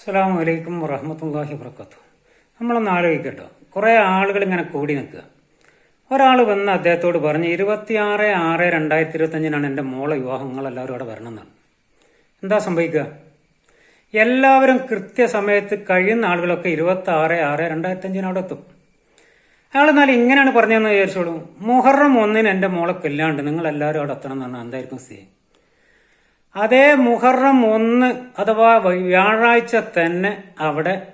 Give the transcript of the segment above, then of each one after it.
അസ്സാം വലൈക്കും വറഹമത്തല്ലാഹി വർക്കത്തു നമ്മളൊന്ന് ആലോചിക്കട്ടോ. കുറേ ആളുകൾ ഇങ്ങനെ കൂടി നിൽക്കുക. ഒരാൾ വന്ന് അദ്ദേഹത്തോട് പറഞ്ഞ് ഇരുപത്തിയാറ് ആറ് രണ്ടായിരത്തി ഇരുപത്തഞ്ചിനാണ് എന്റെ മോളെ വിവാഹങ്ങൾ എല്ലാവരും അവിടെ വരണം എന്നാണ്. എന്താ സംഭവിക്കുക? എല്ലാവരും കൃത്യസമയത്ത് കഴിയുന്ന ആളുകളൊക്കെ ഇരുപത്തി ആറ് ആറ് രണ്ടായിരത്തി അഞ്ചിന് അവിടെ എത്തും. അയാൾ എന്നാൽ ഇങ്ങനെയാണ് പറഞ്ഞതെന്ന് വിചാരിച്ചോളൂ. മുഹറം ഒന്നിന് എന്റെ മോളെ കൊല്ലാണ്ട് നിങ്ങൾ എല്ലാവരും അവിടെ എത്തണം എന്നാണ്. എന്തായിരിക്കും സ്ഥിതി? അതേ മുഹറം ഒന്ന് അഥവാ വ്യാഴാഴ്ച തന്നെ അവിടെ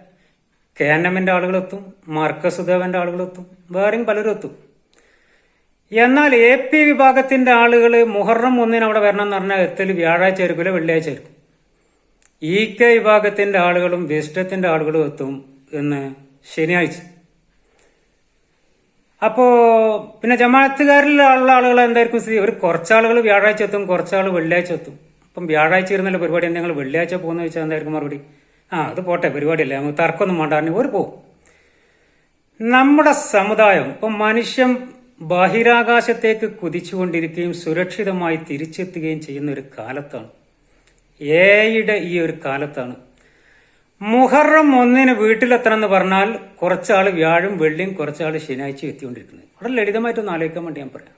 കെ എൻ എമ്മിന്റെ ആളുകളെത്തും മാർക്കസുദേവന്റെ ആളുകളെത്തും വേറെയും പലരും എത്തും. എന്നാൽ എ പി വിഭാഗത്തിന്റെ ആളുകൾ മുഹറം ഒന്നിന് അവിടെ വരണം എന്ന് പറഞ്ഞാൽ എത്തൽ വ്യാഴാഴ്ച ആയിരിക്കില്ല വെള്ളിയാഴ്ച ആയിരിക്കും. ഇ കെ വിഭാഗത്തിന്റെ ആളുകളും വിസ്റ്റത്തിന്റെ ആളുകളും എത്തും എന്ന് ശനിയാഴ്ച. അപ്പോ പിന്നെ ജമാഅത്തുകാരിലുള്ള ആളുകൾ എന്തായിരിക്കും സ്ഥിതി? ഒരു കുറച്ചാളുകൾ വ്യാഴാഴ്ച എത്തും കുറച്ചാൾ വെള്ളിയാഴ്ച എത്തും. അപ്പം വ്യാഴാഴ്ച ഇരുന്നല്ലോ പരിപാടി? നിങ്ങൾ വെള്ളിയാഴ്ച പോകുന്ന വെച്ചാൽ എന്തായിരിക്കും മറുപടി? ആ അത് പോട്ടെ പരിപാടിയല്ല. നമുക്ക് തർക്കമൊന്നും വേണ്ടായിരുന്നു ഒരു പോകും നമ്മുടെ സമുദായം ഇപ്പം മനുഷ്യൻ ബഹിരാകാശത്തേക്ക് കുതിച്ചുകൊണ്ടിരിക്കുകയും സുരക്ഷിതമായി തിരിച്ചെത്തുകയും ചെയ്യുന്ന ഒരു കാലത്താണ്. ഏയുടെ ഈ ഒരു കാലത്താണ്. മുഹറം ഒന്നിന് വീട്ടിലെത്തണം എന്ന് പറഞ്ഞാൽ കുറച്ചാൾ വ്യാഴും വെള്ളിയും കുറച്ചാൾ ശനിയാഴ്ച എത്തിക്കൊണ്ടിരിക്കുന്നത്. വളരെ ലളിതമായിട്ടൊന്ന് ആലോചിക്കാൻ വേണ്ടി ഞാൻ പറയാം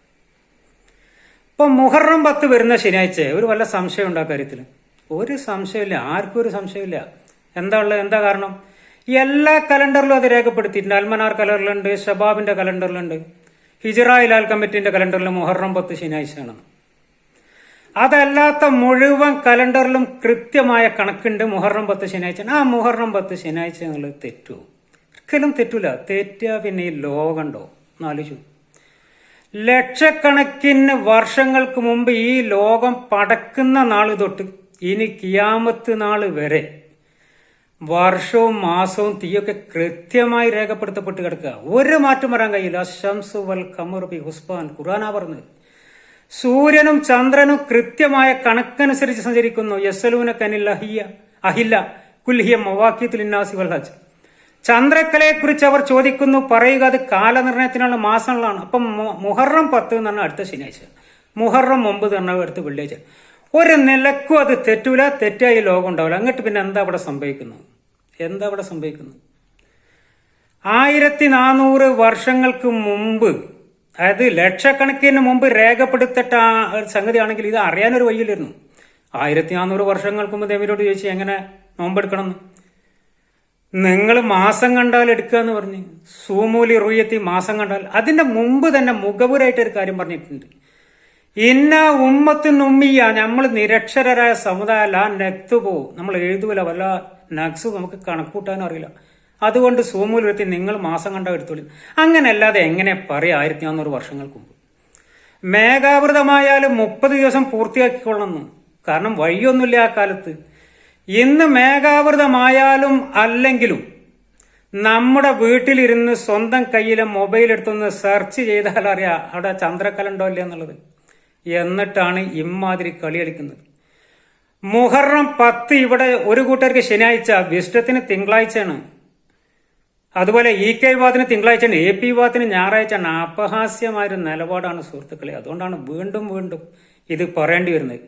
ഇപ്പൊ മുഹറം പത്ത് വരുന്ന ശനിയാഴ്ച ഒരു വല്ല സംശയം ഉണ്ടോ ആ കാര്യത്തിൽ ഒരു സംശയമില്ല ആർക്കും ഒരു സംശയമില്ല. എന്താ ഉള്ളത്? എന്താ കാരണം? എല്ലാ കലണ്ടറിലും അത് രേഖപ്പെടുത്തിയിട്ടുണ്ട്. അൽമനാർ കലണ്ടറിലുണ്ട് ഷബാബിന്റെ കലണ്ടറിലുണ്ട് ഹിജറ ഇലാൽ കമ്മിറ്റിന്റെ കലണ്ടറിൽ മുഹറം പത്ത് ശനിയാഴ്ചയാണ്. അതല്ലാത്ത മുഴുവൻ കലണ്ടറിലും കൃത്യമായ കണക്കുണ്ട് മുഹറം പത്ത് ശനിയാഴ്ച ആ മുഹറം പത്ത് ശനിയാഴ്ച നിങ്ങൾ തെറ്റു? ഒരിക്കലും തെറ്റൂല. തെറ്റുക പിന്നെ ഈ ലോകമുണ്ടോ എന്നാലോചിച്ചു ലക്ഷക്കണക്കിന് വർഷങ്ങൾക്ക് മുമ്പ് ഈ ലോകം പടക്കുന്ന നാൾ തൊട്ട് ഇനി കിയാമത്ത് നാൾ വരെ വർഷവും മാസവും തീയൊക്കെ കൃത്യമായി രേഖപ്പെടുത്തപ്പെട്ട് കിടക്കുക. ഒരു മാറ്റം വരാൻ കഴിയില്ല. അശംസു വൽ കമുറബി ബി ഹുസ്ബാൻ. പറഞ്ഞത്. സൂര്യനും ചന്ദ്രനും കൃത്യമായ കണക്കനുസരിച്ച് സഞ്ചരിക്കുന്നു. യസലൂന കനിൽ അഹിയ അഹില്ല. കുൽഹിയ മവാക്യത്തിൽ ഇന്നാസി വൽ ഹജ് ചന്ദ്രക്കലയെ കുറിച്ച് അവർ ചോദിക്കുന്നു പറയുക അത് കാലനിർണയത്തിനുള്ള മാസങ്ങളാണ്. അപ്പം മുഹറം പത്ത് എന്ന് പറഞ്ഞാൽ അടുത്ത ശനിയാഴ്ച. മുഹറം ഒമ്പത് പറഞ്ഞാൽ അടുത്ത വെള്ളിയാഴ്ച. ഒരു നിലക്കും അത് തെറ്റൂല തെറ്റായി ലോകം ഉണ്ടാവില്ല. അങ്ങോട്ട് പിന്നെ എന്താ അവിടെ സംഭവിക്കുന്നത്? എന്താ അവിടെ സംഭവിക്കുന്നത്? ആയിരത്തി നാനൂറ് വർഷങ്ങൾക്ക് മുമ്പ് അതായത് ലക്ഷക്കണക്കിന് മുമ്പ് രേഖപ്പെടുത്തിട്ട സംഗതിയാണെങ്കിൽ ഇത് അറിയാനൊരു വഴിയിലിരുന്നു ആയിരത്തി നാനൂറ് വർഷങ്ങൾക്ക് മുമ്പ് ദേവിയോട് ചോദിച്ചു എങ്ങനെ നോമ്പെടുക്കണം എന്ന് നിങ്ങൾ മാസം കണ്ടാൽ എടുക്കുക എന്ന് പറഞ്ഞ് സൂമൂലി റുയ്യത്തി മാസം കണ്ടാൽ അതിന്റെ മുമ്പ് തന്നെ മുഖപുരായിട്ട് ഒരു കാര്യം പറഞ്ഞിട്ടുണ്ട്. ഇന്ന ഉമ്മത്തിന് ഉമ്മിയ നമ്മൾ നിരക്ഷരരായ സമുദായം ആ നമ്മൾ എഴുതൂല വല്ല നക്സ് നമുക്ക് കണക്കൂട്ടാനും അറിയില്ല. അതുകൊണ്ട് സൂമൂലത്തി നിങ്ങൾ മാസം കണ്ടാൽ എടുത്തോളി. അങ്ങനെയല്ലാതെ എങ്ങനെ പറയാം ആയിരത്തി നാനൂറ് വർഷങ്ങൾക്ക് മുമ്പ്. മേഘാവൃതമായാലും മുപ്പത് ദിവസം പൂർത്തിയാക്കിക്കൊള്ളണം. കാരണം വഴിയൊന്നുമില്ല ആ കാലത്ത്. ഇന്ന് മേഘാവൃതമായാലും അല്ലെങ്കിലും നമ്മുടെ വീട്ടിലിരുന്ന് സ്വന്തം കയ്യിലെ മൊബൈൽ എടുത്തൊന്ന് സെർച്ച് ചെയ്താൽ അറിയാം അവിടെ ചന്ദ്രക്കലുണ്ടോ ഇല്ല എന്നുള്ളത്. എന്നിട്ടാണ് ഇമ്മാതിരി കളി കളിക്കുന്നത് മുഹറം പത്ത് ഇവിടെ ഒരു കൂട്ടർക്ക് ശനിയാഴ്ച വിഷ്ടത്തിന് തിങ്കളാഴ്ചയാണ്. അതുപോലെ ഇ കെ വിവാദത്തിന് തിങ്കളാഴ്ചയാണ് എ പി വിവാദത്തിന് ഞായറാഴ്ചയാണ്. അപഹാസ്യമായൊരു നിലപാടാണ് സുഹൃത്തുക്കളെ. അതുകൊണ്ടാണ് വീണ്ടും വീണ്ടും ഇത് പറയേണ്ടി വരുന്നത്.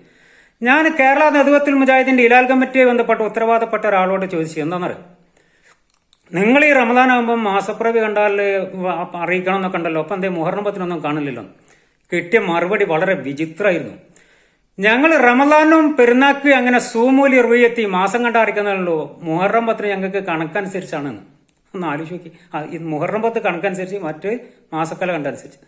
ഞാൻ കേരള നേതൃത്വത്തിൽ മുജാഹിദിന്റെ ഇലാൽ കമ്മിറ്റിയെ ബന്ധപ്പെട്ട് ഉത്തരവാദപ്പെട്ട ഒരാളോട് ചോദിച്ചു. എന്താണെന്നറിയാം നിങ്ങൾ ഈ റമദാൻ ആകുമ്പോൾ മാസപ്പിറവി കണ്ടാൽ അറിയിക്കണം എന്നൊക്കെ ഉണ്ടല്ലോ. അപ്പം എന്തേ മുഹർണബത്തിനൊന്നും കാണില്ലല്ലോ. കിട്ടിയ മറുപടി വളരെ വിചിത്രമായിരുന്നു. ഞങ്ങൾ റമദാനും പെരുന്നാക്ക് അങ്ങനെ സൂമൂലി റുയത്തി മാസം കണ്ട അറിയിക്കുന്നല്ലോ മുഹറം ഞങ്ങൾക്ക് കണക്കനുസരിച്ചാണ്. ഒന്ന് ആലോചിച്ച് നോക്കി. പത്ത് കണക്കനുസരിച്ച് മറ്റ് മാസക്കല കണ്ടനുസരിച്ച്.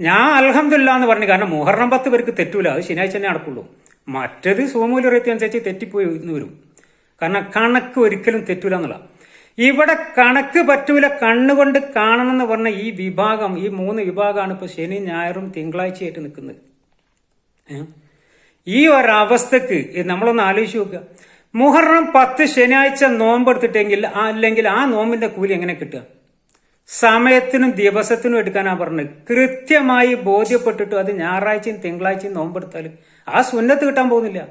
ഞാൻ അൽഹംദുലില്ലാ എന്ന് പറഞ്ഞു. കാരണം മുഹറം പത്ത് പേർക്ക് തെറ്റൂല. അത് ശനിയാഴ്ച തന്നെ നടക്കുള്ളൂ. മറ്റത് സൂമൂലി അനുസരിച്ച് തെറ്റിപ്പോയി എന്ന് വരും. കാരണം കണക്ക് ഒരിക്കലും തെറ്റൂല എന്നുള്ള. ഇവിടെ കണക്ക് പറ്റൂല കണ്ണുകൊണ്ട് കാണണം എന്ന് പറഞ്ഞ ഈ വിഭാഗം ഈ മൂന്ന് വിഭാഗമാണ് ഇപ്പൊ ശനി ഞായറും തിങ്കളാഴ്ചയായിട്ട് നിൽക്കുന്നത്? ഈ ഒരവസ്ഥക്ക് നമ്മളൊന്ന് ആലോചിച്ച് നോക്കുക. മുഹറം പത്ത് ശനിയാഴ്ച നോമ്പെടുത്തിട്ടെങ്കിൽ അല്ലെങ്കിൽ ആ നോമ്പിന്റെ കൂലി എങ്ങനെ കിട്ടുക? സമയത്തിനും ദിവസത്തിനും എടുക്കാനാണ് പറഞ്ഞത്. കൃത്യമായി ബോധ്യപ്പെട്ടിട്ട് അത് ഞായറാഴ്ചയും തിങ്കളാഴ്ചയും നോമ്പെടുത്താൽ ആ സുന്നത്ത് കിട്ടാൻ പോകുന്നില്ല.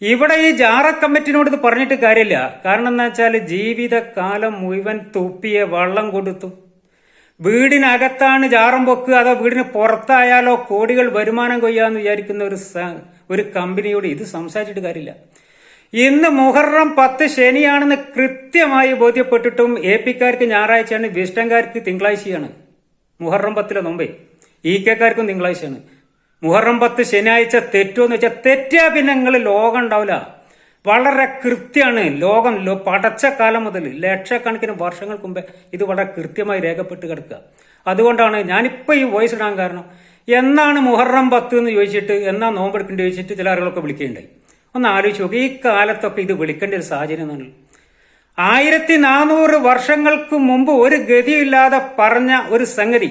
ഇവിടെ ഈ ജാറ കമ്മിറ്റിനോട് ഇത് പറഞ്ഞിട്ട് കാര്യമില്ല. കാരണം എന്താ വെച്ചാൽ ജീവിതകാലം മുഴുവൻ തുപ്പിയെ വള്ളം കൊടുത്തു. വീടിനകത്താണ് ജാറം പൊക്കുക അതോ വീടിന് പുറത്തായാലോ കോടികൾ വരുമാനം കൊയ്യാന്ന് വിചാരിക്കുന്ന ഒരു ഒരു കമ്പനിയോട് ഇത് സംസാരിച്ചിട്ട് കാര്യമില്ല. ഇന്ന് മുഹറം പത്ത് ശനിയാണെന്ന് കൃത്യമായി ബോധ്യപ്പെട്ടിട്ടും എ പിക്കാർക്ക് ഞായറാഴ്ചയാണ് വിഷ്ടംകാർക്ക് തിങ്കളാഴ്ചയാണ്. മുഹറം പത്തിലെ നൊമ്പേ. ഇ കെക്കാർക്കും തിങ്കളാഴ്ചയാണ്. മുഹറം പത്ത് ശനിയാഴ്ച തെറ്റുമെന്ന് വെച്ചാൽ തെറ്റാ പിന്നെ നിങ്ങൾ ലോകം ഉണ്ടാവില്ല. വളരെ കൃത്യമാണ് ലോകം പടച്ച കാലം മുതൽ ലക്ഷക്കണക്കിന് വർഷങ്ങൾക്ക് മുമ്പേ ഇത് വളരെ കൃത്യമായി രേഖപ്പെട്ട് കിടക്കുക. അതുകൊണ്ടാണ് ഞാനിപ്പോൾ ഈ വോയിസ് ഇടാൻ കാരണം. എന്നാണ് മുഹറം പത്ത് എന്ന് ചോദിച്ചിട്ട് എന്നാ നോമ്പെടുക്കേണ്ടി ചോദിച്ചിട്ട് ചില ആളുകളൊക്കെ വിളിക്കുകയുണ്ടായി. ഒന്ന് ആലോചിച്ച് നോക്കുക ഈ കാലത്തൊക്കെ ഇത് വിളിക്കേണ്ട ഒരു സാഹചര്യം എന്നാണ് ആയിരത്തി നാനൂറ് വർഷങ്ങൾക്ക് മുമ്പ് ഒരു ഗതിയില്ലാതെ പറഞ്ഞ ഒരു സംഗതി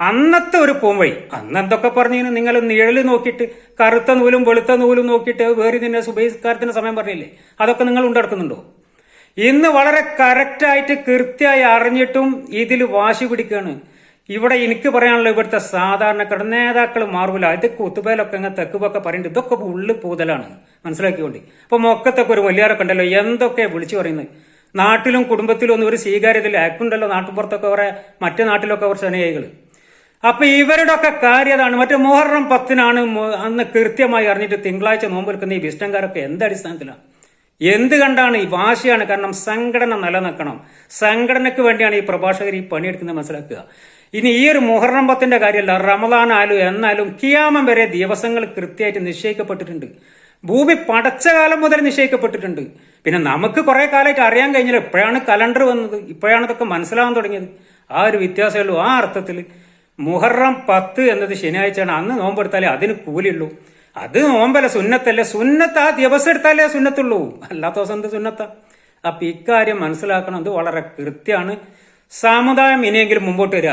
അന്നത്തെ ഒരു പോംവഴി അന്ന് എന്തൊക്കെ പറഞ്ഞു നിങ്ങൾ നിഴൽ നോക്കിയിട്ട് കറുത്ത നൂലും വെളുത്ത നൂലും നോക്കിയിട്ട് വേറെ നിന്നെ സുബഹിസ്കാരത്തിന് സമയം പറഞ്ഞില്ലേ? അതൊക്കെ നിങ്ങൾ ഉണ്ടെടുക്കുന്നുണ്ടോ? ഇന്ന് വളരെ കറക്റ്റായിട്ട് കൃത്യമായി അറിഞ്ഞിട്ടും ഇതിൽ വാശി പിടിക്കുകയാണ് ഇവിടെ എനിക്ക് പറയാനുള്ള ഇവിടുത്തെ സാധാരണക്കാരുടെ നേതാക്കൾ മാറൂല ഇത് കുത്തുബേലൊക്കെ ഇങ്ങനെ തെക്കുപൊക്കെ പറയുന്നുണ്ട് ഇതൊക്കെ ഉള്ളു പൂതലാണ്. മനസ്സിലാക്കിക്കൊണ്ട് അപ്പോൾ മൊക്കത്തൊക്കെ ഒരു വലിയാരൊക്കെ ഉണ്ടല്ലോ എന്തൊക്കെ വിളിച്ചു പറയുന്നത്? നാട്ടിലും കുടുംബത്തിലും ഒന്നും ഒരു സ്വീകാര്യതയില്ല. ആക്കുണ്ടല്ലോ നാട്ടുപുറത്തൊക്കെ അവരെ മറ്റു നാട്ടിലൊക്കെ കുറച്ച് അനുയായികൾ അപ്പൊ ഇവരുടെ ഒക്കെ കാര്യതാണ് മറ്റേ മുഹറം പത്തിനാണ് അന്ന് കൃത്യമായി അറിഞ്ഞിട്ട് തിങ്കളാഴ്ച നോമ്പ് എടുക്കുന്ന ഈ വിഷ്ണങ്കാരൊക്കെ എന്ത് അടിസ്ഥാനത്തിലാണ് എന്ത് കണ്ടാണ് ഈ വാശിയാണ് കാരണം സംഘടന നിലനിൽക്കണം. സംഘടനയ്ക്ക് വേണ്ടിയാണ് ഈ പ്രഭാഷകർ ഈ പണിയെടുക്കുന്നത് മനസ്സിലാക്കുക. ഇനി ഈ ഒരു മുഹറം പത്തിന്റെ കാര്യമല്ല റമദാൻ ആലു എന്നാലും കിയാമം വരെ ദിവസങ്ങൾ കൃത്യമായിട്ട് നിശ്ചയിക്കപ്പെട്ടിട്ടുണ്ട്. ഭൂമി പടച്ച കാലം മുതൽ നിശ്ചയിക്കപ്പെട്ടിട്ടുണ്ട്. പിന്നെ നമുക്ക് കുറെ കാലമായിട്ട് അറിയാൻ കഴിഞ്ഞില്ല. ഇപ്പോഴാണ് കലണ്ടർ വന്നത്. ഇപ്പോഴാണ് ഇതൊക്കെ മനസ്സിലാവാൻ തുടങ്ങിയത്. ആ ഒരു വ്യത്യാസമുള്ളൂ ആ അർത്ഥത്തിൽ മുഹറം പത്ത് എന്നത് ശനിയാഴ്ചയാണ്. അന്ന് നോമ്പെടുത്താലേ അതിന് കൂലിയുള്ളൂ. അത് നോമ്പല്ല സുന്നത്തല്ലേ? സുന്നത്ത് ആ ദിവസം എടുത്താലേ സുന്നത്തുള്ളൂ. അല്ലാത്ത ദിവസം എന്ത് സുന്നത്ത? അപ്പൊ ഇക്കാര്യം മനസ്സിലാക്കണം. അത് വളരെ കൃത്യമാണ്. സമുദായം ഇനിയെങ്കിലും മുമ്പോട്ട് വരിക.